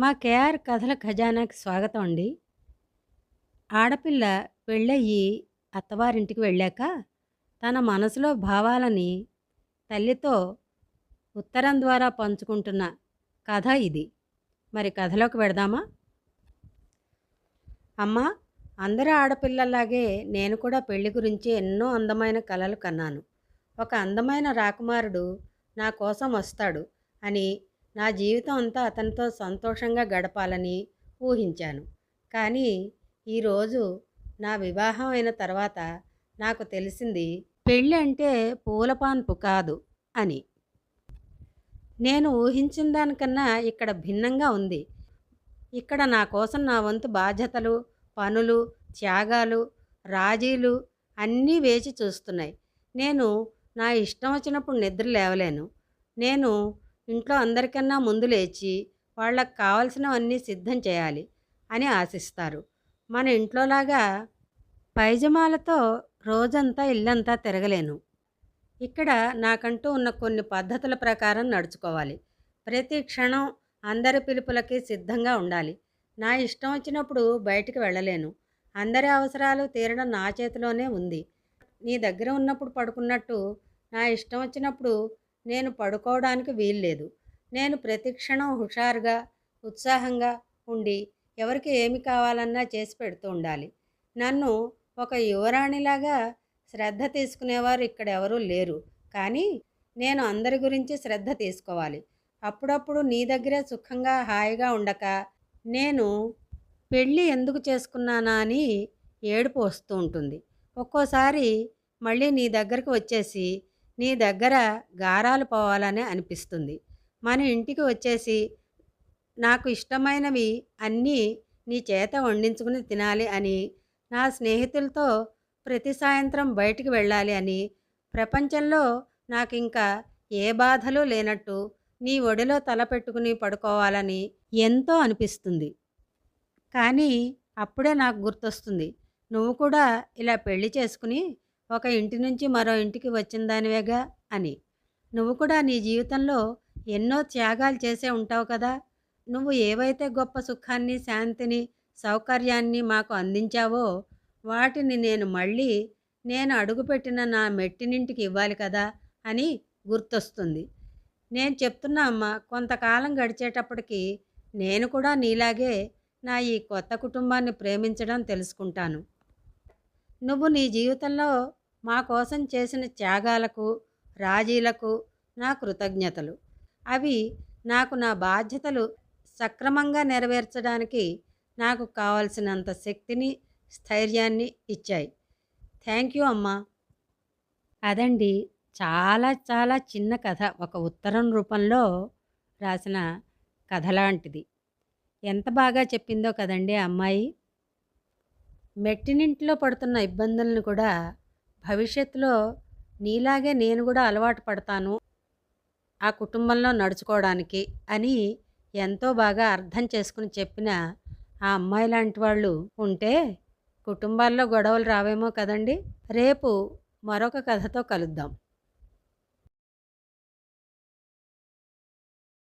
మా కేఆర్ కథల ఖజానాకి స్వాగతం అండి. ఆడపిల్ల పెళ్ళయ్యి అత్తవారింటికి వెళ్ళాక తన మనసులో భావాలని తల్లితో ఉత్తరం ద్వారా పంచుకుంటున్న కథ ఇది. మరి కథలోకి వెడదామా? అమ్మా అందరూ ఆడపిల్లలాగే నేను కూడా పెళ్ళి గురించి ఎన్నో అందమైన కలలు కన్నాను. ఒక అందమైన రాకుమారుడు నా కోసం వస్తాడు అని నా జీవితం అంతా అతనితో సంతోషంగా గడపాలని ఊహించాను. కానీ ఈరోజు నా వివాహం అయిన తర్వాత నాకు తెలిసింది పెళ్ళి అంటే పూలపాన్పు కాదు అని. నేను ఊహించిన దానికన్నా ఇక్కడ భిన్నంగా ఉంది. ఇక్కడ నా కోసం నా వంతు బాధ్యతలు పనులు త్యాగాలు రాజీలు అన్నీ వేచి చూస్తున్నాయి. నేను నా ఇష్టం వచ్చినప్పుడు నిద్ర లేవలేను. నేను ఇంట్లో అందరికన్నా ముందు లేచి వాళ్ళకి కావలసినవన్నీ సిద్ధం చేయాలి అని ఆశిస్తారు. మన ఇంట్లోలాగా పైజమాలతో రోజంతా ఇల్లంతా తిరగలేను. ఇక్కడ నాకంటూ ఉన్న కొన్ని పద్ధతుల ప్రకారం నడుచుకోవాలి. ప్రతి క్షణం అందరి పిలుపులకి సిద్ధంగా ఉండాలి. నా ఇష్టం వచ్చినప్పుడు బయటికి వెళ్ళలేను. అందరి అవసరాలు తీరడం నా చేతిలోనే ఉంది. నీ దగ్గర ఉన్నప్పుడు పడుకున్నట్టు నా ఇష్టం వచ్చినప్పుడు నేను పడుకోవడానికి వీల్లేదు. నేను ప్రతిక్షణం హుషారుగా ఉత్సాహంగా ఉండి ఎవరికి ఏమి కావాలన్నా చేసి పెడుతూ ఉండాలి. నన్ను ఒక యువరాణిలాగా శ్రద్ధ తీసుకునేవారు ఇక్కడ ఎవరూ లేరు. కానీ నేను అందరి గురించి శ్రద్ధ తీసుకోవాలి. అప్పుడప్పుడు నీ దగ్గరే సుఖంగా హాయిగా ఉండక నేను పెళ్ళి ఎందుకు చేసుకున్నానా అని ఏడుపు వస్తూ ఉంటుంది. ఒక్కోసారి మళ్ళీ నీ దగ్గరకు వచ్చేసి నీ దగ్గర గారాలు పోవాలని అనిపిస్తుంది. మన ఇంటికి వచ్చేసి నాకు ఇష్టమైనవి అన్నీ నీ చేత వండించుకుని తినాలి అని నా స్నేహితులతో ప్రతి సాయంత్రం బయటికి వెళ్ళాలి అని ప్రపంచంలో నాకు ఇంకా ఏ బాధలు లేనట్టు నీ ఒడిలో తల పెట్టుకుని పడుకోవాలని ఎంతో అనిపిస్తుంది. కానీ అప్పుడే నాకు గుర్తొస్తుంది. నువ్వు కూడా ఇలా పెళ్ళి చేసుకుని ఒక ఇంటి నుంచి మరో ఇంటికి వచ్చిన దానివేగా అని. నువ్వు కూడా నీ జీవితంలో ఎన్నో త్యాగాలు చేసే ఉంటావు కదా. నువ్వు ఏవైతే గొప్ప సుఖాన్ని శాంతిని సౌకర్యాన్ని మాకు అందించావో వాటిని నేను మళ్ళీ నేను అడుగుపెట్టిన నా మెట్టినింటికి ఇవ్వాలి కదా అని గుర్తొస్తుంది. నేను చెప్తున్నా అమ్మ కొంతకాలం గడిచేటప్పటికి నేను కూడా నీలాగే నా ఈ కొత్త కుటుంబాన్ని ప్రేమించడం తెలుసుకుంటాను. నువ్వు నీ జీవితంలో మా కోసం చేసిన త్యాగాలకు రాజీలకు నా కృతజ్ఞతలు. అవి నాకు నా బాధ్యతలు సక్రమంగా నెరవేర్చడానికి నాకు కావలసినంత శక్తిని స్థైర్యాన్ని ఇచ్చాయి. థ్యాంక్ యూ అమ్మా. అదండి చాలా చాలా చిన్న కథ. ఒక ఉత్తరం రూపంలో రాసిన కథ లాంటిది. ఎంత బాగా చెప్పిందో కదండి అమ్మాయి. మెట్టినింట్లో పడుతున్న ఇబ్బందులను కూడా భవిష్యత్తులో నీలాగే నేను కూడా అలవాటు పడతాను ఆ కుటుంబంలో నడుచుకోవడానికి అని ఎంతో బాగా అర్థం చేసుకుని చెప్పిన ఆ అమ్మాయి లాంటి వాళ్ళు ఉంటే కుటుంబాల్లో గొడవలు రావేమో కదండి. రేపు మరొక కథతో కలుద్దాం.